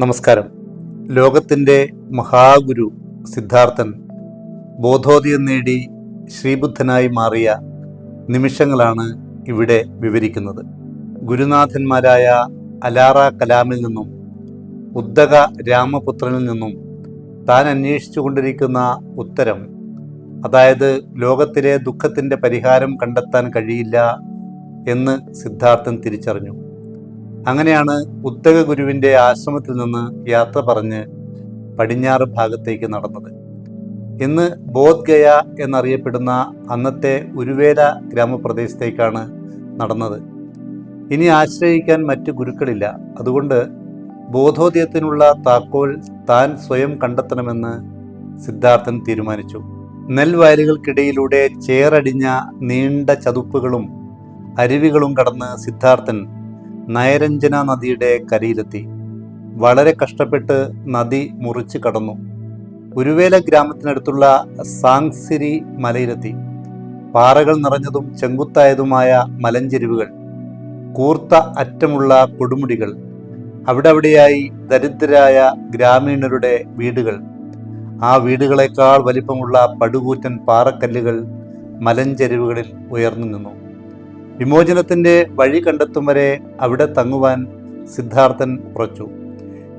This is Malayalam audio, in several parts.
നമസ്കാരം. ലോകത്തിന്റെ മഹാഗുരു സിദ്ധാർത്ഥൻ ബോധോദയം നേടി ശ്രീബുദ്ധനായി മാറിയ നിമിഷങ്ങളാണ് ഇവിടെ വിവരിക്കുന്നത്. ഗുരുനാഥന്മാരായ അലാറ കലാമിൽ നിന്നും ഉദ്ദക രാമപുത്രനിൽ നിന്നും താൻ അന്വേഷിച്ചു കൊണ്ടിരിക്കുന്ന ഉത്തരം അതായത് ലോകത്തിലെ ദുഃഖത്തിന്റെ പരിഹാരം കണ്ടെത്താൻ കഴിയില്ല എന്ന് സിദ്ധാർത്ഥൻ തിരിച്ചറിഞ്ഞു. അങ്ങനെയാണ് ഉത്തക ഗുരുവിന്റെ ആശ്രമത്തിൽ നിന്ന് യാത്ര പറഞ്ഞ് പടിഞ്ഞാറ് ഭാഗത്തേക്ക് നടന്നത്. ഇന്ന് ബോധ്ഗയ എന്നറിയപ്പെടുന്ന അന്നത്തെ ഉരുവേല ഗ്രാമപ്രദേശത്തേക്കാണ് നടന്നത്. ഇനി ആശ്രയിക്കാൻ മറ്റു ഗുരുക്കളില്ല. അതുകൊണ്ട് ബോധോദയത്തിനുള്ള താക്കോൽ താൻ സ്വയം കണ്ടെത്തണമെന്ന് സിദ്ധാർത്ഥൻ തീരുമാനിച്ചു. നെൽവയലുകൾക്കിടയിലൂടെ ചേറടിഞ്ഞ നീണ്ട ചതുപ്പുകളും അരുവികളും കടന്ന് സിദ്ധാർത്ഥൻ നയരഞ്ജന നദിയുടെ കരയിലെത്തി. വളരെ കഷ്ടപ്പെട്ട് നദി മുറിച്ച് കടന്നു. ഉരുവേല ഗ്രാമത്തിനടുത്തുള്ള സാങ്സിരി മലയിലെത്തി. പാറകൾ നിറഞ്ഞതും ചെങ്കുത്തായതുമായ മലഞ്ചെരിവുകൾ കൂർത്ത അറ്റമുള്ള കൊടുമുടികൾ അവിടെ അവിടെയായി ദരിദ്രരായ ഗ്രാമീണരുടെ വീടുകൾ. ആ വീടുകളെക്കാൾ വലിപ്പമുള്ള പടുകൂറ്റൻ പാറക്കല്ലുകൾ മലഞ്ചെരിവുകളിൽ ഉയർന്നു നിന്നു. വിമോചനത്തിന്റെ വഴി കണ്ടെത്തും വരെ അവിടെ തങ്ങുവാൻ സിദ്ധാർത്ഥൻ ഉറച്ചു.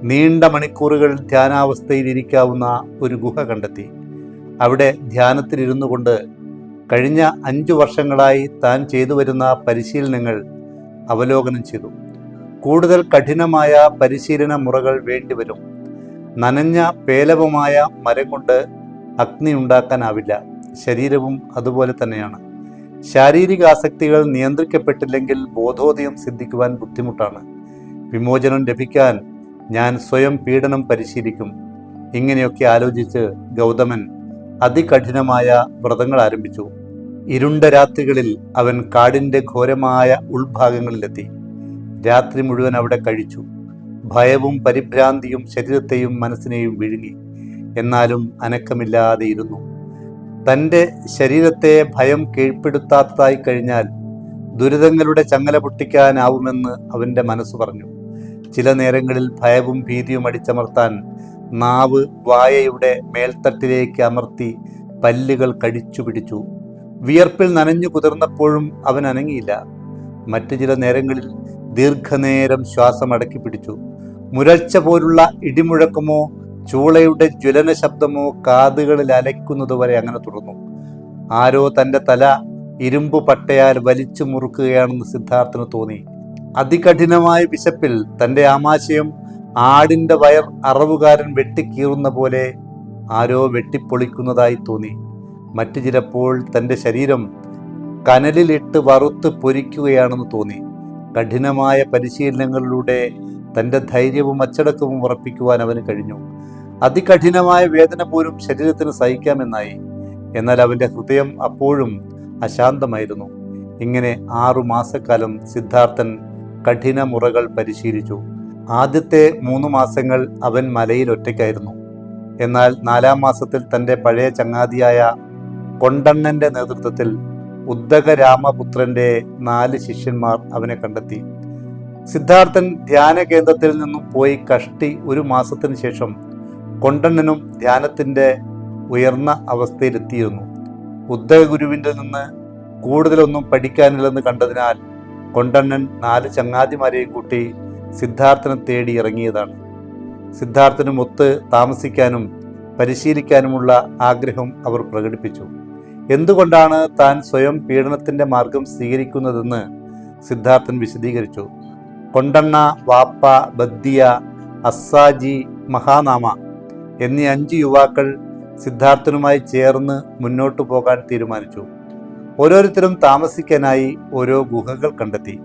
നീണ്ട മണിക്കൂറുകൾ ധ്യാനാവസ്ഥയിലിരിക്കാവുന്ന ഒരു ഗുഹ കണ്ടെത്തി. അവിടെ ധ്യാനത്തിലിരുന്നു കൊണ്ട് കഴിഞ്ഞ അഞ്ചു വർഷങ്ങളായി താൻ ചെയ്തു വരുന്ന പരിശീലനങ്ങൾ അവലോകനം ചെയ്തു. കൂടുതൽ കഠിനമായ പരിശീലന മുറകൾ വേണ്ടിവരും നനഞ്ഞ പേലവമായ മരം കൊണ്ട് അഗ്നി ഉണ്ടാക്കാനാവില്ല. ശരീരവും അതുപോലെ തന്നെയാണ്. ശാരീരിക ആസക്തികൾ നിയന്ത്രിക്കപ്പെട്ടില്ലെങ്കിൽ ബോധോദയം സിദ്ധിക്കുവാൻ ബുദ്ധിമുട്ടാണ്. വിമോചനം ലഭിക്കാൻ ഞാൻ സ്വയം പീഡനം പരിശീലിക്കും. ഇങ്ങനെയൊക്കെ ആലോചിച്ച് ഗൗതമൻ അതികഠിനമായ വ്രതങ്ങൾ ആരംഭിച്ചു. ഇരുണ്ട രാത്രികളിൽ അവൻ കാടിന്റെ ഘോരമായ ഉൾഭാഗങ്ങളിലെത്തി. രാത്രി മുഴുവൻ അവിടെ കഴിച്ചു. ഭയവും പരിഭ്രാന്തിയും ശരീരത്തെയും മനസ്സിനെയും വിഴുങ്ങി. എന്നാലും അനക്കമില്ലാതെ ഇരുന്നു. തന്റെ ശരീരത്തെ ഭയം കീഴ്പ്പെടുത്താത്തതായി കഴിഞ്ഞാൽ ദുരിതങ്ങളുടെ ചങ്ങല പൊട്ടിക്കാനാവുമെന്ന് അവന്റെ മനസ്സ് പറഞ്ഞു. ചില നേരങ്ങളിൽ ഭയവും ഭീതിയും അടിച്ചമർത്താൻ നാവ് വായയുടെ മേൽത്തട്ടിലേക്ക് അമർത്തി പല്ലുകൾ കടിച്ചു പിടിച്ചു. വിയർപ്പിൽ നനഞ്ഞു കുതിർന്നപ്പോഴും അവൻ അനങ്ങിയില്ല. മറ്റു ചില നേരങ്ങളിൽ ദീർഘനേരം ശ്വാസം അടക്കി പിടിച്ചു മുരൾച്ച പോലുള്ള ഇടിമുഴക്കമോ ചൂളയുടെ ജ്വലന ശബ്ദമോ കാതുകളിൽ അലയ്ക്കുന്നതുവരെ അങ്ങനെ തുടർന്നു. ആരോ തന്റെ തല ഇരുമ്പ് പട്ടയാൽ വലിച്ചു മുറുക്കുകയാണെന്ന് സിദ്ധാർത്ഥന് തോന്നി. അതികഠിനമായ വിശപ്പിൽ തന്റെ ആമാശയം ആടിന്റെ വയർ അറവുകാരൻ വെട്ടിക്കീറുന്ന പോലെ ആരോ വെട്ടിപ്പൊളിക്കുന്നതായി തോന്നി. മറ്റു ചിലപ്പോൾ തന്റെ ശരീരം കനലിലിട്ട് വറുത്ത് പൊരിക്കുകയാണെന്ന് തോന്നി. കഠിനമായ പരിശീലനങ്ങളിലൂടെ തന്റെ ധൈര്യവും അച്ചടക്കവും ഉറപ്പിക്കുവാൻ അവന് കഴിഞ്ഞു. അതികഠിനമായ വേദന പോലും ശരീരത്തിന് സഹിക്കാമെന്നായി. എന്നാൽ അവന്റെ ഹൃദയം അപ്പോഴും അശാന്തമായിരുന്നു. ഇങ്ങനെ ആറു മാസക്കാലം സിദ്ധാർത്ഥൻ കഠിന മുറകൾ പരിശീലിച്ചു. ആദ്യത്തെ മൂന്ന് മാസങ്ങൾ അവൻ മലയിൽ ഒറ്റയ്ക്കായിരുന്നു. എന്നാൽ നാലാം മാസത്തിൽ തന്റെ പഴയ ചങ്ങാതിയായ കൊണ്ടണ്ണന്റെ നേതൃത്വത്തിൽ ഉദ്ദക രാമപുത്രന്റെ നാല് ശിഷ്യന്മാർ അവനെ കണ്ടെത്തി. സിദ്ധാർത്ഥൻ ധ്യാന കേന്ദ്രത്തിൽ നിന്നും പോയി കഷ്ടി ഒരു മാസത്തിന് ശേഷം കൊണ്ടണ്ണനും ധ്യാനത്തിന്റെ ഉയർന്ന അവസ്ഥയിലെത്തിയിരുന്നു. ഉദ്ധഗുരുവിന്റെ നിന്ന് കൂടുതലൊന്നും പഠിക്കാനില്ലെന്ന് കണ്ടതിനാൽ കൊണ്ടണ്ണൻ നാല് ചങ്ങാതിമാരെയും കൂട്ടി സിദ്ധാർത്ഥനെ തേടി ഇറങ്ങിയതാണ്. സിദ്ധാർത്ഥനും ഒത്ത് താമസിക്കാനും പരിശീലിക്കാനുമുള്ള ആഗ്രഹം അവർ പ്രകടിപ്പിച്ചു. എന്തുകൊണ്ടാണ് താൻ സ്വയം പീഡനത്തിന്റെ മാർഗം സ്വീകരിക്കുന്നതെന്ന് സിദ്ധാർത്ഥൻ വിശദീകരിച്ചു. കൊണ്ടണ്ണ വാപ്പ ബദ്ദിയ അസ്സാജി മഹാനാമ എന്നീ അഞ്ച് യുവാക്കൾ സിദ്ധാർത്ഥനുമായി ചേർന്ന് മുന്നോട്ടു പോകാൻ തീരുമാനിച്ചു. ഓരോരുത്തരും താമസിക്കാനായി ഓരോ ഗുഹകൾ കണ്ടെത്തി.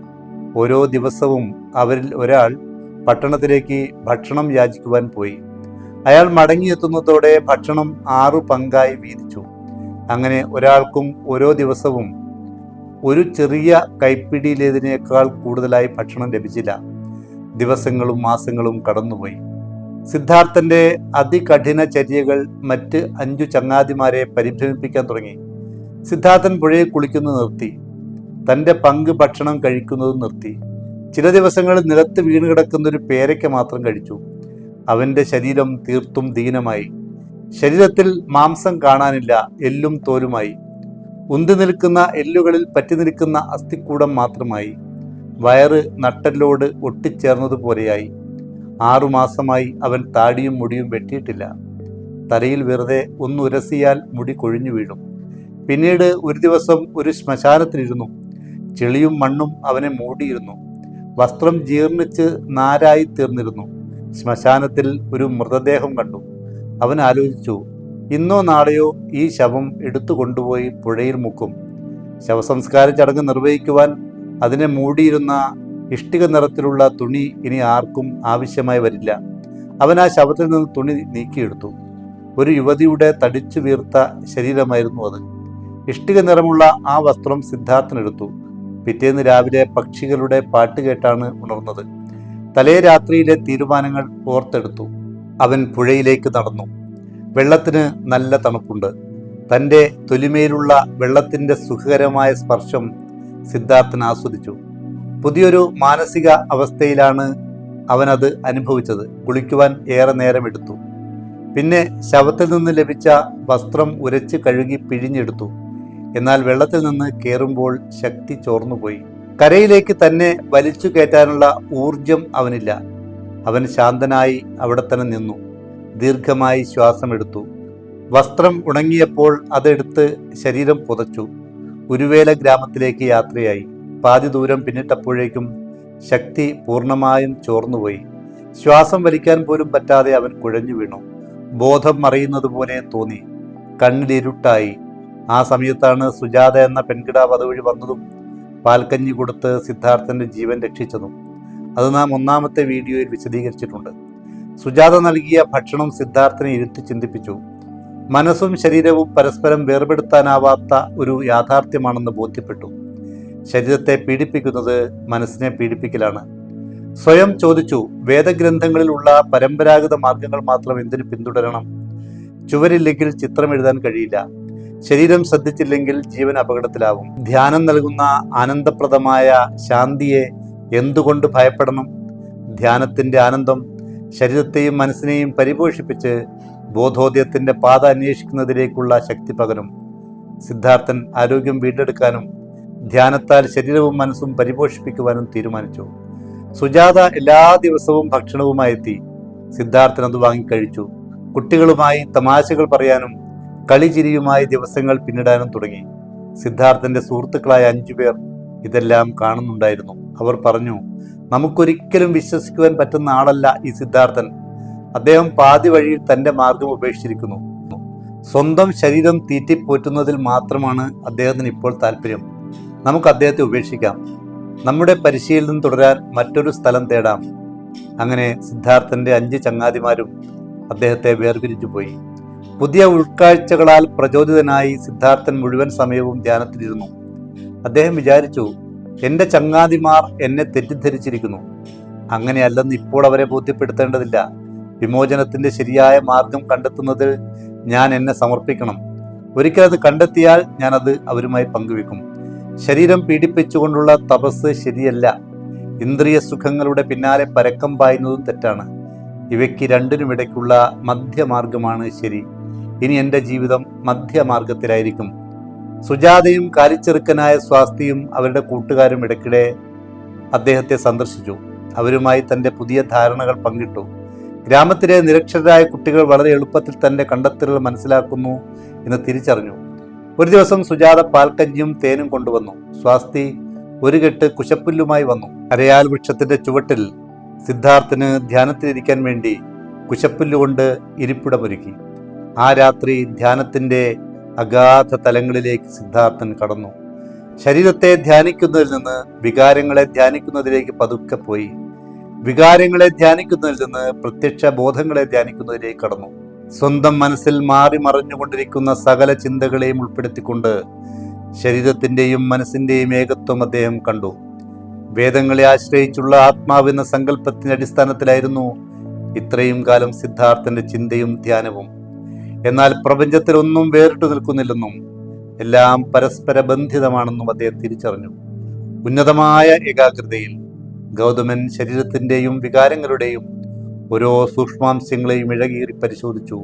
ഓരോ ദിവസവും അവരിൽ ഒരാൾ പട്ടണത്തിലേക്ക് ഭക്ഷണം യാചിക്കുവാൻ പോയി. അയാൾ മടങ്ങിയെത്തുന്നതോടെ ഭക്ഷണം ആറു പങ്കായി വീതിച്ചു. അങ്ങനെ ഒരാൾക്കും ഓരോ ദിവസവും ഒരു ചെറിയ കൈപ്പിടിയിലേതിനേക്കാൾ കൂടുതലായി ഭക്ഷണം ലഭിച്ചില്ല. ദിവസങ്ങളും മാസങ്ങളും കടന്നുപോയി. സിദ്ധാർത്ഥന്റെ അതികഠിന ചര്യകൾ മറ്റ് അഞ്ചു ചങ്ങാതിമാരെ പരിഭ്രമിപ്പിക്കാൻ തുടങ്ങി. സിദ്ധാർത്ഥൻ പുഴയിൽ കുളിക്കുന്നത് നിർത്തി. തന്റെ പങ്ക് ഭക്ഷണം കഴിക്കുന്നത് നിർത്തി. ചില ദിവസങ്ങളിൽ നിലത്ത് വീണ് കിടക്കുന്ന ഒരു പേരയ്ക്ക മാത്രം കഴിച്ചു. അവന്റെ ശരീരം തീർത്തും ദീനമായി. ശരീരത്തിൽ മാംസം കാണാനില്ല എല്ലും തോലുമായി. ഉന്തി നിൽക്കുന്ന എല്ലുകളിൽ പറ്റി നിൽക്കുന്ന അസ്ഥിക്കൂടം മാത്രമായി വയറ് നട്ടല്ലോട് ഒട്ടിച്ചേർന്നതുപോലെയായി. ആറുമാസമായി അവൻ താടിയും മുടിയും വെട്ടിയിട്ടില്ല. തലയിൽ വെറുതെ ഒന്നുരസിയാൽ മുടി കൊഴിഞ്ഞു വീഴും. പിന്നീട് ഒരു ദിവസം ഒരു ശ്മശാനത്തിലിരുന്നു. ചെളിയും മണ്ണും അവനെ മൂടിയിരുന്നു. വസ്ത്രം ജീർണിച്ച് നാരായി തീർന്നിരുന്നു ശ്മശാനത്തിൽ ഒരു മൃതദേഹം കണ്ടു. അവൻ ആലോചിച്ചു ഇന്നോ നാളെയോ ഈ ശവം എടുത്തു കൊണ്ടുപോയി പുഴയിൽ മുക്കും. ശവസംസ്കാര ചടങ്ങ് നിർവഹിക്കുവാൻ അതിനെ മൂടിയിരുന്ന ഇഷ്ടിക നിറത്തിലുള്ള തുണി ഇനി ആർക്കും ആവശ്യമായി വരില്ല. അവൻ ആ ശവത്തിൽ നിന്ന് തുണി നീക്കിയെടുത്തു. ഒരു യുവതിയുടെ തടിച്ചു വീർത്ത ശരീരമായിരുന്നു അത്. ഇഷ്ടിക നിറമുള്ള ആ വസ്ത്രം സിദ്ധാർത്ഥനെടുത്തു പിറ്റേന്ന് രാവിലെ പക്ഷികളുടെ പാട്ട് കേട്ടാണ് ഉണർന്നത്. തലേ രാത്രിയിലെ തീരുമാനങ്ങൾ ഓർത്തെടുത്തു. അവൻ പുഴയിലേക്ക് നടന്നു. വെള്ളത്തിന് നല്ല തണുപ്പുണ്ട്. തന്റെ തൊലിമയിലുള്ള വെള്ളത്തിന്റെ സുഖകരമായ സ്പർശം സിദ്ധാർത്ഥൻ ആസ്വദിച്ചു. പുതിയൊരു മാനസിക അവസ്ഥയിലാണ് അവനത് അനുഭവിച്ചത്. കുളിക്കുവാൻ ഏറെ നേരം എടുത്തു പിന്നെ ശവത്തിൽ നിന്ന് ലഭിച്ച വസ്ത്രം ഉരച്ച് കഴുകി പിഴിഞ്ഞെടുത്തു. എന്നാൽ വെള്ളത്തിൽ നിന്ന് കയറുമ്പോൾ ശക്തി ചോർന്നുപോയി. കരയിലേക്ക് തന്നെ വലിച്ചു കയറ്റാനുള്ള ഊർജം അവനില്ല. അവൻ ശാന്തനായി അവിടെ തന്നെ നിന്നു. ദീർഘമായി ശ്വാസമെടുത്തു. വസ്ത്രം ഉണങ്ങിയപ്പോൾ അതെടുത്ത് ശരീരം പുതച്ചു. ഉരുവേല ഗ്രാമത്തിലേക്ക് യാത്രയായി. പാതി ദൂരം പിന്നിട്ടപ്പോഴേക്കും ശക്തി പൂർണമായും ചോർന്നുപോയി. ശ്വാസം വലിക്കാൻ പോലും പറ്റാതെ അവൻ കുഴഞ്ഞു വീണു. ബോധം മറിയുന്നത് പോലെ തോന്നി. കണ്ണിലിരുട്ടായി. ആ സമയത്താണ് സുജാത എന്ന പെൺകിടാവ് അതുവഴി വന്നതും പാൽക്കഞ്ഞി കൊടുത്ത് സിദ്ധാർത്ഥന്റെ ജീവൻ രക്ഷിച്ചതും. അത് നാം ഒന്നാമത്തെ വീഡിയോയിൽ വിശദീകരിച്ചിട്ടുണ്ട്. സുജാത നൽകിയ ഭക്ഷണം സിദ്ധാർത്ഥനെ ഇരുത്തി ചിന്തിപ്പിച്ചു. മനസ്സും ശരീരവും പരസ്പരം വേർപെടുത്താനാവാത്ത ഒരു യാഥാർത്ഥ്യമാണെന്ന് ബോധ്യപ്പെട്ടു. ശരീരത്തെ പീഡിപ്പിക്കുന്നത് മനസ്സിനെ പീഡിപ്പിക്കലാണ്. സ്വയം ചോദിച്ചു വേദഗ്രന്ഥങ്ങളിലുള്ള പരമ്പരാഗത മാർഗങ്ങൾ മാത്രം എന്തിനു പിന്തുടരണം? ചുവരില്ലെങ്കിൽ ചിത്രം എഴുതാൻ കഴിയില്ല. ശരീരം ശ്രദ്ധിച്ചില്ലെങ്കിൽ ജീവൻ അപകടത്തിലാവും. ധ്യാനം നൽകുന്ന ആനന്ദപ്രദമായ ശാന്തിയെ എന്തുകൊണ്ട് ഭയപ്പെടണം? ധ്യാനത്തിന്റെ ആനന്ദം ശരീരത്തെയും മനസ്സിനെയും പരിപോഷിപ്പിച്ച് ബോധോദയത്തിന്റെ പാത അന്വേഷിക്കുന്നതിലേക്കുള്ള ശക്തി പകരും. സിദ്ധാർത്ഥൻ ആരോഗ്യം വീണ്ടെടുക്കാനും ധ്യാനത്താൽ ശരീരവും മനസ്സും പരിപോഷിപ്പിക്കുവാനും തീരുമാനിച്ചു. സുജാത എല്ലാ ദിവസവും ഭക്ഷണവുമായി എത്തി സിദ്ധാർത്ഥൻ അത് വാങ്ങിക്കഴിച്ചു. കുട്ടികളുമായി തമാശകൾ പറയാനും കളിചിരിയുമായി ദിവസങ്ങൾ പിന്നിടാനും തുടങ്ങി. സിദ്ധാർത്ഥന്റെ സുഹൃത്തുക്കളായ അഞ്ചു പേർ ഇതെല്ലാം കാണുന്നുണ്ടായിരുന്നു. അവർ പറഞ്ഞു നമുക്കൊരിക്കലും വിശ്വസിക്കുവാൻ പറ്റുന്ന ആളല്ല ഈ സിദ്ധാർത്ഥൻ. അദ്ദേഹം പാതി വഴിയിൽ തന്റെ മാർഗം ഉപേക്ഷിച്ചിരിക്കുന്നു. സ്വന്തം ശരീരം തീറ്റിപ്പോറ്റുന്നതിൽ മാത്രമാണ് അദ്ദേഹത്തിന് ഇപ്പോൾ താല്പര്യം നമുക്ക് അദ്ദേഹത്തെ ഉപേക്ഷിക്കാം. നമ്മുടെ പരിശീലനം തുടരാൻ മറ്റൊരു സ്ഥലം തേടാം. അങ്ങനെ സിദ്ധാർത്ഥന്റെ അഞ്ച് ചങ്ങാതിമാരും അദ്ദേഹത്തെ വേർപിരിച്ചു പോയി. പുതിയ ഉൾക്കാഴ്ചകളാൽ പ്രചോദിതനായി സിദ്ധാർത്ഥൻ മുഴുവൻ സമയവും ധ്യാനത്തിലിരുന്നു. അദ്ദേഹം വിചാരിച്ചു എന്റെ ചങ്ങാതിമാർ എന്നെ തെറ്റിദ്ധരിച്ചിരിക്കുന്നു. അങ്ങനെയല്ലെന്ന് ഇപ്പോൾ അവരെ ബോധ്യപ്പെടുത്തേണ്ടതില്ല. വിമോചനത്തിന്റെ ശരിയായ മാർഗം കണ്ടെത്തുന്നതിൽ ഞാൻ എന്നെ സമർപ്പിക്കണം. ഒരിക്കൽ അത് കണ്ടെത്തിയാൽ ഞാൻ അത് അവരുമായി പങ്കുവെക്കും. ശരീരം പീഡിപ്പിച്ചുകൊണ്ടുള്ള തപസ് ശരിയല്ല. ഇന്ദ്രിയ സുഖങ്ങളുടെ പിന്നാലെ പരക്കം പായുന്നതും തെറ്റാണ്. ഇവയ്ക്ക് രണ്ടിനുമിടയ്ക്കുള്ള മധ്യമാർഗമാണ് ശരി. ഇനി എന്റെ ജീവിതം മധ്യമാർഗത്തിലായിരിക്കും. സുജാതയും കാലിച്ചെറുക്കനായ സ്വാസ്തിയും അവരുടെ കൂട്ടുകാരും ഇടയ്ക്കിടെ അദ്ദേഹത്തെ സന്ദർശിച്ചു. അവരുമായി തന്റെ പുതിയ ധാരണകൾ പങ്കിട്ടു. ഗ്രാമത്തിലെ നിരക്ഷരായ കുട്ടികൾ വളരെ എളുപ്പത്തിൽ തന്റെ കണ്ടെത്തലുകൾ മനസ്സിലാക്കുന്നു എന്ന് തിരിച്ചറിഞ്ഞു. ഒരു ദിവസം സുജാത പാൽക്കഞ്ഞിയും തേനും കൊണ്ടുവന്നു. സ്വാസ്തി ഒരു കെട്ട് കുശപ്പുല്ലുമായി വന്നു. അരയാൽ വൃക്ഷത്തിന്റെ ചുവട്ടിൽ സിദ്ധാർത്ഥന് ധ്യാനത്തിലിരിക്കാൻ വേണ്ടി കുശപ്പുല്ലുകൊണ്ട് ഇരിപ്പിടമൊരുക്കി. ആ രാത്രി ധ്യാനത്തിന്റെ അഗാധ തലങ്ങളിലേക്ക് സിദ്ധാർത്ഥൻ കടന്നു. ശരീരത്തെ ധ്യാനിക്കുന്നതിൽ നിന്ന് വികാരങ്ങളെ ധ്യാനിക്കുന്നതിലേക്ക് പതുക്കെ പോയി. വികാരങ്ങളെ ധ്യാനിക്കുന്നതിൽ നിന്ന് പ്രത്യക്ഷ ബോധങ്ങളെ ധ്യാനിക്കുന്നതിലേക്ക് കടന്നു. സ്വന്തം മനസ്സിൽ മാറി മറിഞ്ഞുകൊണ്ടിരിക്കുന്ന സകല ചിന്തകളെയും ഉൾപ്പെടുത്തിക്കൊണ്ട് ശരീരത്തിന്റെയും മനസ്സിന്റെയും ഏകത്വം അദ്ദേഹം കണ്ടു. വേദങ്ങളെ ആശ്രയിച്ചുള്ള ആത്മാവെന്ന സങ്കല്പത്തിന്റെ അടിസ്ഥാനത്തിലായിരുന്നു ഇത്രയും കാലം സിദ്ധാർത്ഥന്റെ ചിന്തയും ധ്യാനവും. എന്നാൽ പ്രപഞ്ചത്തിൽ ഒന്നും വേറിട്ടു നിൽക്കുന്നില്ലെന്നും എല്ലാം പരസ്പര ബന്ധിതമാണെന്നും അദ്ദേഹം തിരിച്ചറിഞ്ഞു. ഉന്നതമായ ഏകാഗ്രതയിൽ ഗൗതമൻ ശരീരത്തിന്റെയും വികാരങ്ങളുടെയും ഓരോ സൂക്ഷ്മാംശങ്ങളെയും ഇഴകീറി പരിശോധിച്ചു.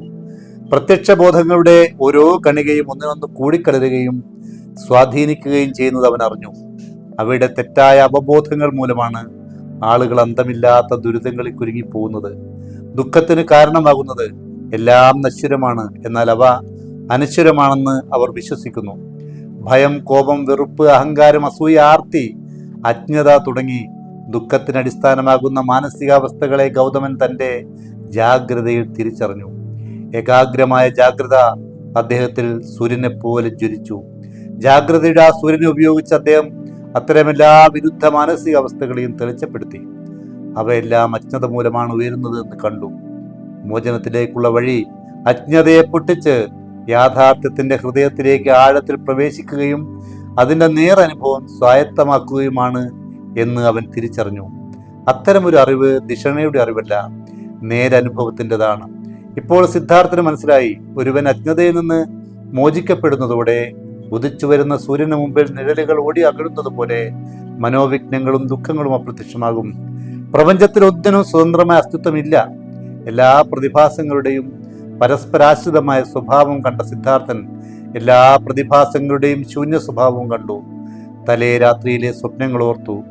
പ്രത്യക്ഷ ബോധങ്ങളുടെ ഓരോ കണികയും ഒന്നിനൊന്ന് കൂടിക്കലരുകയും സ്വാധീനിക്കുകയും ചെയ്യുന്നത് അവൻ അറിഞ്ഞു. അവയുടെ തെറ്റായ അവബോധങ്ങൾ മൂലമാണ് ആളുകൾ അന്തമില്ലാത്ത ദുരിതങ്ങളിൽ കുരുങ്ങിപ്പോകുന്നത്. ദുഃഖത്തിന് കാരണമാകുന്നത് എല്ലാം നശ്വരമാണ്. എന്നാൽ അവ അനശ്വരമാണെന്ന് അവർ വിശ്വസിക്കുന്നു. ഭയം കോപം വെറുപ്പ് അഹങ്കാരം അസൂയ ആർത്തി അജ്ഞത തുടങ്ങി. ദുഃഖത്തിന് അടിസ്ഥാനമാകുന്ന മാനസികാവസ്ഥകളെ ഗൗതമൻ തന്റെ ജാഗ്രതയിൽ തിരിച്ചറിഞ്ഞു. ഏകാഗ്രമായ ജാഗ്രത അദ്ദേഹത്തിൽ സൂര്യനെ പോലെ ജ്വലിച്ചു. ജാഗ്രതയുടെ ആ സൂര്യനെ ഉപയോഗിച്ച് അദ്ദേഹം അത്തരമെല്ലാ വിരുദ്ധ മാനസികാവസ്ഥകളെയും തെളിച്ചപ്പെടുത്തി. അവയെല്ലാം അജ്ഞത മൂലമാണ് ഉയരുന്നത് എന്ന് കണ്ടു. മോചനത്തിലേക്കുള്ള വഴി അജ്ഞതയെ പൊട്ടിച്ച് യാഥാർത്ഥ്യത്തിന്റെ ഹൃദയത്തിലേക്ക് ആഴത്തിൽ പ്രവേശിക്കുകയും അതിന്റെ നേരനുഭവം സ്വായത്തമാക്കുകയുമാണ് എന്ന് അവൻ തിരിച്ചറിഞ്ഞു. അത്തരമൊരു അറിവ് ദിഷണയുടെ അറിവല്ല നേരനുഭവത്തിന്റെതാണ്. ഇപ്പോൾ സിദ്ധാർത്ഥന് മനസ്സിലായി ഒരുവൻ അജ്ഞതയിൽ നിന്ന് മോചിക്കപ്പെടുന്നതോടെ ഉദിച്ചു വരുന്ന സൂര്യന് മുമ്പിൽ നിഴലുകൾ ഓടി അകഴുന്നത് പോലെ മനോവിഘ്നങ്ങളും ദുഃഖങ്ങളും അപ്രത്യക്ഷമാകും. പ്രപഞ്ചത്തിൽ ഒന്നിനും സ്വതന്ത്രമായ അസ്തിത്വമില്ല. എല്ലാ പ്രതിഭാസങ്ങളുടെയും പരസ്പരാശ്രിതമായ സ്വഭാവം കണ്ട സിദ്ധാർത്ഥൻ എല്ലാ പ്രതിഭാസങ്ങളുടെയും ശൂന്യ സ്വഭാവവും കണ്ടു. തലേ രാത്രിയിലെ സ്വപ്നങ്ങൾ ഓർത്തു.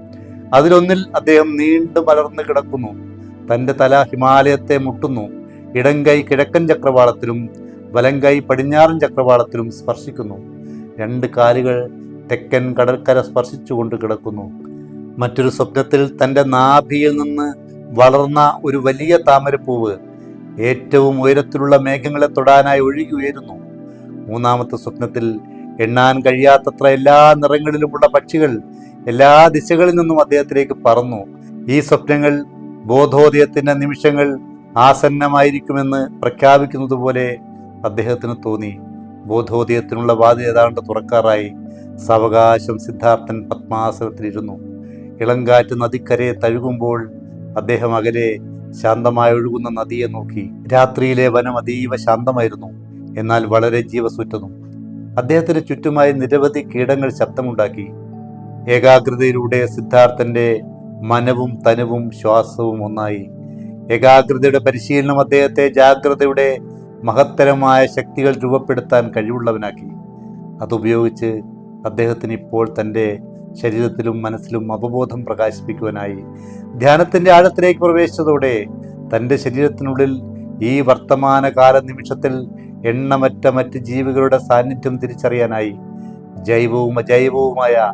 അതിലൊന്നിൽ അദ്ദേഹം നീണ്ടു മലർന്നു കിടക്കുന്നു. തന്റെ തല ഹിമാലയത്തെ മുട്ടുന്നു. ഇടം കൈ കിഴക്കൻ ചക്രവാളത്തിലും വലം കൈ പടിഞ്ഞാറൻ ചക്രവാളത്തിലും സ്പർശിക്കുന്നു. രണ്ട് കാലുകൾ തെക്കൻ കടൽക്കര സ്പർശിച്ചുകൊണ്ട് കിടക്കുന്നു. മറ്റൊരു സ്വപ്നത്തിൽ തന്റെ നാഭിയിൽ നിന്ന് വളർന്ന ഒരു വലിയ താമരപ്പൂവ് ഏറ്റവും ഉയരത്തിലുള്ള മേഘങ്ങളെ തൊടാനായി ഒഴുകി ഉയരുന്നു. മൂന്നാമത്തെ സ്വപ്നത്തിൽ എണ്ണാൻ കഴിയാത്തത്ര എല്ലാ നിറങ്ങളിലുമുള്ള പക്ഷികൾ എല്ലാ ദിശകളിൽ നിന്നും അദ്ദേഹത്തിലേക്ക് പറന്നു. ഈ സ്വപ്നങ്ങൾ ബോധോദയത്തിന്റെ നിമിഷങ്ങൾ ആസന്നമായിരിക്കുമെന്ന് പ്രഖ്യാപിക്കുന്നത് പോലെ അദ്ദേഹത്തിന് തോന്നി. ബോധോദയത്തിനുള്ള വാതിൽ ഏതാണ്ട് തുറക്കാറായി സാവകാശം സിദ്ധാർത്ഥൻ പത്മാസനത്തിലിരുന്നു. ഇളങ്കാറ്റ് നദിക്കരയെ തഴുകുമ്പോൾ അദ്ദേഹം അകലെ ശാന്തമായി ഒഴുകുന്ന നദിയെ നോക്കി. രാത്രിയിലെ വനം അതീവ ശാന്തമായിരുന്നു. എന്നാൽ വളരെ ജീവസുറ്റതും അദ്ദേഹത്തിന് ചുറ്റുമായി നിരവധി കീടങ്ങൾ ശബ്ദമുണ്ടാക്കി. ഏകാഗ്രതയിലൂടെ സിദ്ധാർത്ഥന്റെ മനവും തനുവും ശ്വാസവും ഒന്നായി. ഏകാഗ്രതയുടെ പരിശീലനം അദ്ദേഹത്തെ ജാഗ്രതയുടെ മഹത്തരമായ ശക്തികൾ രൂപപ്പെടുത്താൻ കഴിവുള്ളവനാക്കി. അതുപയോഗിച്ച് അദ്ദേഹത്തിന് ഇപ്പോൾ തന്റെ ശരീരത്തിലും മനസ്സിലും അവബോധം പ്രകാശിപ്പിക്കുവാനായി ധ്യാനത്തിന്റെ ആഴത്തിലേക്ക് പ്രവേശിച്ചതോടെ തന്റെ ശരീരത്തിനുള്ളിൽ ഈ വർത്തമാനകാല നിമിഷത്തിൽ എണ്ണമറ്റ മറ്റ് ജീവികളുടെ സാന്നിധ്യം തിരിച്ചറിയാനായി ജൈവവും അജൈവവുമായ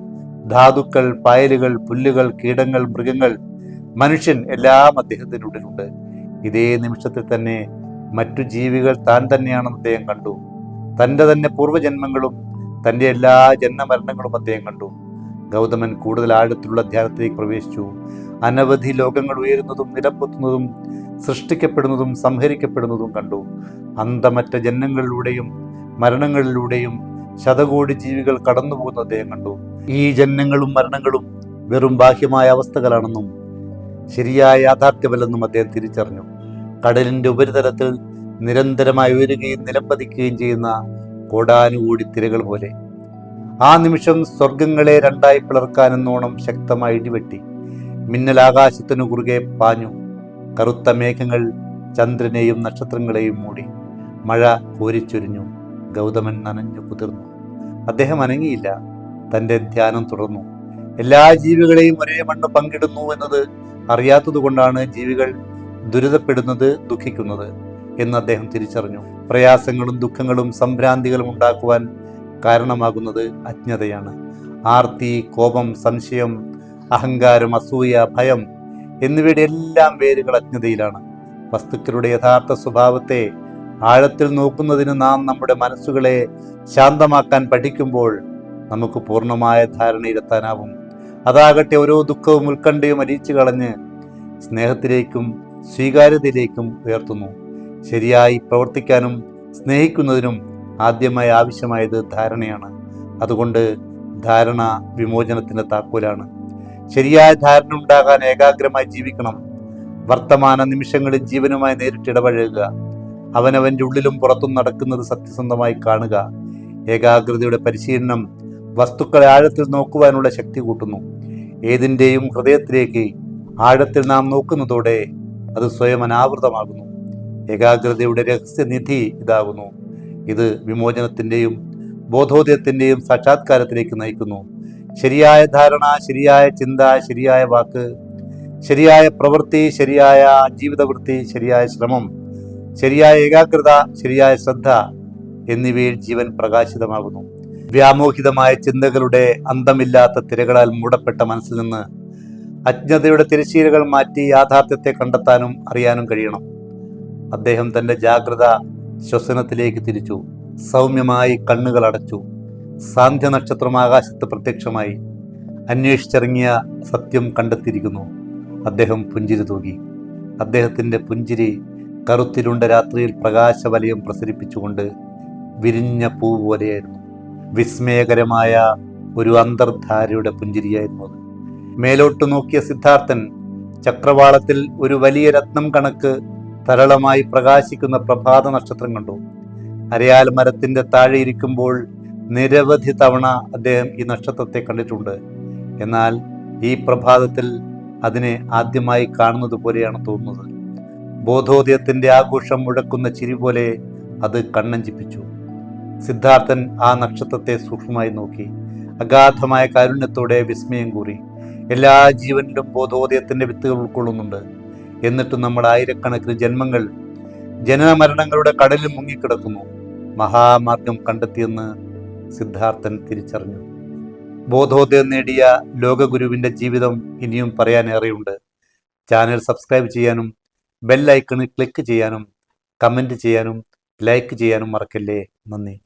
ധാതുക്കൾ പായലുകൾ പുല്ലുകൾ കീടങ്ങൾ മൃഗങ്ങൾ മനുഷ്യൻ എല്ലാം അദ്ദേഹത്തിനുള്ളിലുണ്ട്. ഇതേ നിമിഷത്തിൽ തന്നെ മറ്റു ജീവികൾ താൻ തന്നെയാണെന്ന് അദ്ദേഹം കണ്ടു. തന്റെ തന്നെ പൂർവജന്മങ്ങളും തന്റെ എല്ലാ ജന്മമരണങ്ങളും അദ്ദേഹം കണ്ടു. ഗൗതമൻ കൂടുതൽ ആഴത്തിലുള്ള ധ്യാനത്തിലേക്ക് പ്രവേശിച്ചു. അനവധി ലോകങ്ങൾ ഉയരുന്നതും നിലപ്പൊത്തുന്നതും സൃഷ്ടിക്കപ്പെടുന്നതും സംഹരിക്കപ്പെടുന്നതും കണ്ടു. അന്തമറ്റ ജന്മങ്ങളിലൂടെയും മരണങ്ങളിലൂടെയും ശതകോടി ജീവികൾ കടന്നുപോകുന്ന അദ്ദേഹം കണ്ടു. ഈ ജന്മങ്ങളും മരണങ്ങളും വെറും ബാഹ്യമായ അവസ്ഥകളാണെന്നും ശരിയായ യാഥാർത്ഥ്യമല്ലെന്നും അദ്ദേഹം തിരിച്ചറിഞ്ഞു. കടലിന്റെ ഉപരിതലത്തിൽ നിരന്തരമായി ഉയരുകയും നിലംപതിക്കുകയും ചെയ്യുന്ന കോടാനുകൂടി തിരകൾ പോലെ. ആ നിമിഷം സ്വർഗങ്ങളെ രണ്ടായി പിളർക്കാനെന്നോണം ശക്തമായി ഇടിവെട്ടി. മിന്നൽ ആകാശത്തിനു കുറുകെ പാഞ്ഞു. കറുത്ത മേഘങ്ങൾ ചന്ദ്രനെയും നക്ഷത്രങ്ങളെയും മൂടി. മഴ കോരിച്ചൊരിഞ്ഞു. ഗൗതമൻ നനഞ്ഞു കുതിർന്നു. അദ്ദേഹം അനങ്ങിയില്ല. തന്റെ ധ്യാനം തുടർന്നു. എല്ലാ ജീവികളെയും ഒരേ മണ്ണ് പങ്കിടുന്നു എന്നത് അറിയാത്തതുകൊണ്ടാണ് ജീവികൾ ദുരിതപ്പെടുന്നത് ദുഃഖിക്കുന്നത് എന്ന് അദ്ദേഹം തിരിച്ചറിഞ്ഞു. പ്രയാസങ്ങളും ദുഃഖങ്ങളും സംഭ്രാന്തികളും ഉണ്ടാക്കുവാൻ കാരണമാകുന്നത് അജ്ഞതയാണ്. ആർത്തി കോപം സംശയം അഹങ്കാരം അസൂയ ഭയം എന്നിവയുടെ എല്ലാം വേരുകൾ അജ്ഞതയിലാണ്. വസ്തുക്കളുടെ യഥാർത്ഥ സ്വഭാവത്തെ ആഴത്തിൽ നോക്കുന്നതിന് നാം നമ്മുടെ മനസ്സുകളെ ശാന്തമാക്കാൻ പഠിക്കുമ്പോൾ നമുക്ക് പൂർണമായ ധാരണയിലെത്താനാവും അതാകട്ടെ ഓരോ ദുഃഖവും ഉത്കണ്ഠയും അരിച്ചു കളഞ്ഞ് സ്നേഹത്തിലേക്കും സ്വീകാര്യതയിലേക്കും ഉയർത്തുന്നു. ശരിയായി പ്രവർത്തിക്കാനും സ്നേഹിക്കുന്നതിനും ആദ്യമായി ആവശ്യമായത് ധാരണയാണ്. അതുകൊണ്ട് ധാരണ വിമോചനത്തിന്റെ താക്കോലാണ്. ശരിയായ ധാരണ ഉണ്ടാകാൻ ഏകാഗ്രമായി ജീവിക്കണം. വർത്തമാന നിമിഷങ്ങളിൽ ജീവനുമായി നേരിട്ട് ഇടപഴകുക. അവനവന്റെ ഉള്ളിലും പുറത്തും നടക്കുന്നത് സത്യസന്ധമായി കാണുക. ഏകാഗ്രതയുടെ പരിശീലനം വസ്തുക്കളെ ആഴത്തിൽ നോക്കുവാനുള്ള ശക്തി കൂട്ടുന്നു. ഏതിന്റെയും ഹൃദയത്തിലേക്ക് ആഴത്തിൽ നാം നോക്കുന്നതോടെ അത് സ്വയം അനാവൃതമാകുന്നു. ഏകാഗ്രതയുടെ രഹസ്യനിധി ഇതാകുന്നു. ഇത് വിമോചനത്തിന്റെയും ബോധോദയത്തിന്റെയും സാക്ഷാത്കാരത്തിലേക്ക് നയിക്കുന്നു. ശരിയായ ധാരണ ശരിയായ ചിന്ത ശരിയായ വാക്ക് ശരിയായ പ്രവൃത്തി ശരിയായ ജീവിതവൃത്തി ശരിയായ ശ്രമം ശരിയായ ഏകാഗ്രത ശരിയായ ശ്രദ്ധ എന്നിവയിൽ ജീവൻ പ്രകാശിതമാകുന്നു. വ്യാമോഹിതമായ ചിന്തകളുടെ അന്തമില്ലാത്ത തിരകളാൽ മൂടപ്പെട്ട മനസ്സിൽ നിന്ന് അജ്ഞതയുടെ തിരശ്ശീലകൾ മാറ്റി യാഥാർത്ഥ്യത്തെ കണ്ടെത്താനും അറിയാനും കഴിയണം. അദ്ദേഹം തന്റെ ജാഗ്രത ശ്വസനത്തിലേക്ക് തിരിച്ചു. സൗമ്യമായി കണ്ണുകൾ അടച്ചു. സാന്ധ്യ നക്ഷത്രം ആകാശത്ത് പ്രത്യക്ഷമായി. അന്വേഷിച്ചിറങ്ങിയ സത്യം കണ്ടെത്തിയിരിക്കുന്നു. അദ്ദേഹം പുഞ്ചിരി തൂകി. അദ്ദേഹത്തിന്റെ പുഞ്ചിരി കറുത്തിരുണ്ട രാത്രിയിൽ പ്രകാശവലയം പ്രസരിപ്പിച്ചുകൊണ്ട് വിരിഞ്ഞ പൂ പോലെയായിരുന്നു. വിസ്മയകരമായ ഒരു അന്തർധാരയുടെ പുഞ്ചിരിയായിരുന്നു അത്. മേലോട്ട് നോക്കിയ സിദ്ധാർത്ഥൻ ചക്രവാളത്തിൽ ഒരു വലിയ രത്നം കണക്ക് തരളമായി പ്രകാശിക്കുന്ന പ്രഭാത നക്ഷത്രം കണ്ടു. അരയാൽ മരത്തിന്റെ താഴെ ഇരിക്കുമ്പോൾ നിരവധി തവണ അദ്ദേഹം ഈ നക്ഷത്രത്തെ കണ്ടിട്ടുണ്ട്. എന്നാൽ ഈ പ്രഭാതത്തിൽ അതിനെ ആദ്യമായി കാണുന്നത് പോലെയാണ് തോന്നുന്നത്. ബോധോദയത്തിന്റെ ആഘോഷം മുഴക്കുന്ന ചിരി പോലെ അത് കണ്ണഞ്ചിപ്പിച്ചു. സിദ്ധാർത്ഥൻ ആ നക്ഷത്രത്തെ സൂക്ഷ്മമായി നോക്കി. അഗാധമായ കാരുണ്യത്തോടെ വിസ്മയം കൂറി. എല്ലാ ജീവനിലും ബോധോദയത്തിന്റെ വിത്തുകൾ ഉൾക്കൊള്ളുന്നുണ്ട്. എന്നിട്ടും നമ്മൾ ആയിരക്കണക്കിന് ജന്മങ്ങൾ ജനന മരണങ്ങളുടെ കടലിൽ മുങ്ങിക്കിടക്കുന്നു. മഹാമാർഗം കണ്ടെത്തിയെന്ന് സിദ്ധാർത്ഥൻ തിരിച്ചറിഞ്ഞു. ബോധോദയം നേടിയ ലോകഗുരുവിന്റെ ജീവിതം ഇനിയും പറയാനേറെയുണ്ട് ചാനൽ സബ്സ്ക്രൈബ് ചെയ്യാനും ബെൽ ക്ലിക്ക് ചെയ്യാനും കമന്റ് ചെയ്യാനും ലൈക്ക് ചെയ്യാനും മറക്കല്ലേ? നന്ദി.